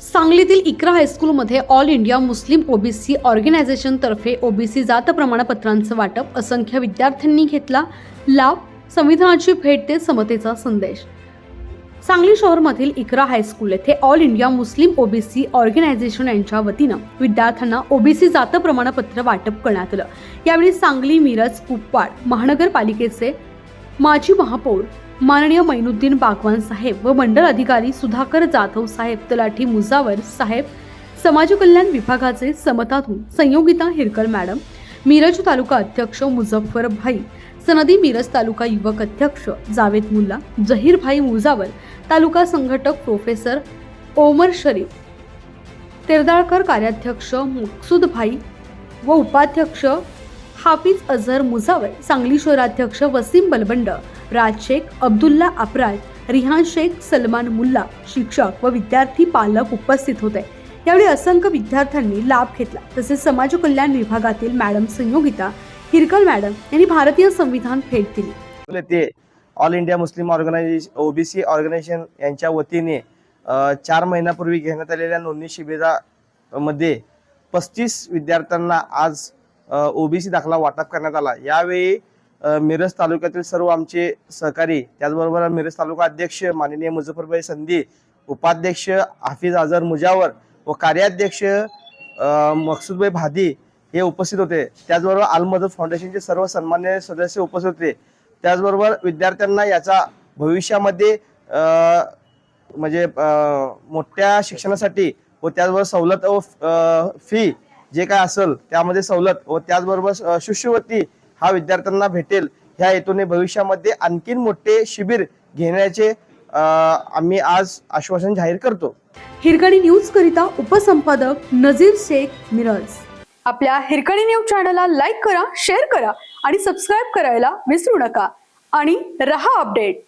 सांगलीतील इकरा हायस्कूलमध्ये all India Muslim OBC ऑर्गनायझेशनतर्फे ओबीसी जात प्रमाणपत्रांचं वाटप असंख्य विद्यार्थ्यांनी घेतला लाभ संविधानाची भेट ते समतेचा संदेश. सांगली शहरमधील इकरा हायस्कूल येथे all India Muslim OBC organisation यांच्या वतीनं विद्यार्थ्यांना ओबीसी जात प्रमाणपत्र वाटप करण्यात आलं. यावेळी सांगली मिरज कुपवाड महानगरपालिकेचे माजी महापौर माननीय मैनुद्दीन बागवान साहेब व मंडळ अधिकारी सुधाकर जाधव साहेब तलाठी मुजावर साहेब समाज कल्याण विभागाचे समतातून संयोगिता हिरकल मॅडम मिरज तालुका अध्यक्ष मुझफ्फर भाई सनदी मिरज तालुका युवक अध्यक्ष जावेद मुल्ला जहीर भाई मुजावर तालुका संघटक प्रोफेसर ओमर शरीफ तेरदाळकर कार्याध्यक्ष मकसूद भाई व उपाध्यक्ष हाफिज अझर मुजावर सांगली शहराध्यक्ष वसीम बलबंड राज शेख अब्दुल्ला अपराज रिहान शेख सलमान मुल्ला शिक्षक व विद्यार्थी पालक उपस्थित होते. यावेळी असंख्य विद्यार्थ्यांनी लाभ घेतला. तसेच समाज कल्याण विभागातील मॅडम संयोगिता हिरकल मॅडम यांनी भारतीय संविधान भेट दिली. ते all India Muslim organisation OBC organisation यांच्या वतीने चार महिन्यापूर्वी घेण्यात आलेल्या नोंदणी शिबिरामध्ये पस्तीस विद्यार्थ्यांना आज ओबीसी दाखला वाटप करण्यात आला. यावेळी मिरज तालुक्यातील सर्व आमचे सहकारी त्याचबरोबर मिरज तालुका अध्यक्ष माननीय मुझफ्फरभाई संधी उपाध्यक्ष हाफिज आझर मुजावर व कार्याध्यक्ष अ, मकसूदभाई भादी हे उपस्थित होते. त्याचबरोबर आलमदत फाउंडेशनचे सर्व सन्मान्य सदस्य उपस्थित होते. त्याचबरोबर विद्यार्थ्यांना याचा भविष्यामध्ये म्हणजे मोठ्या शिक्षणासाठी व त्याचबरोबर सवलत व फी जे काय असेल त्यामध्ये सवलत व त्याचबरोबर शिष्यवृत्ती हा विद्यार्थ्यांना भेटेल. ह्या हेतूने भविष्यामध्ये आणखीन मोठे शिबिर घेण्याचे आम्ही आज आश्वासन जाहीर करतो. हिरकणी न्यूज करिता उपसंपादक नजीर शेख मिरज. आपल्या हिरकणी न्यूज चॅनलला लाईक करा शेअर करा आणि सबस्क्राईब करायला विसरू नका. आणि रहा अपडेट.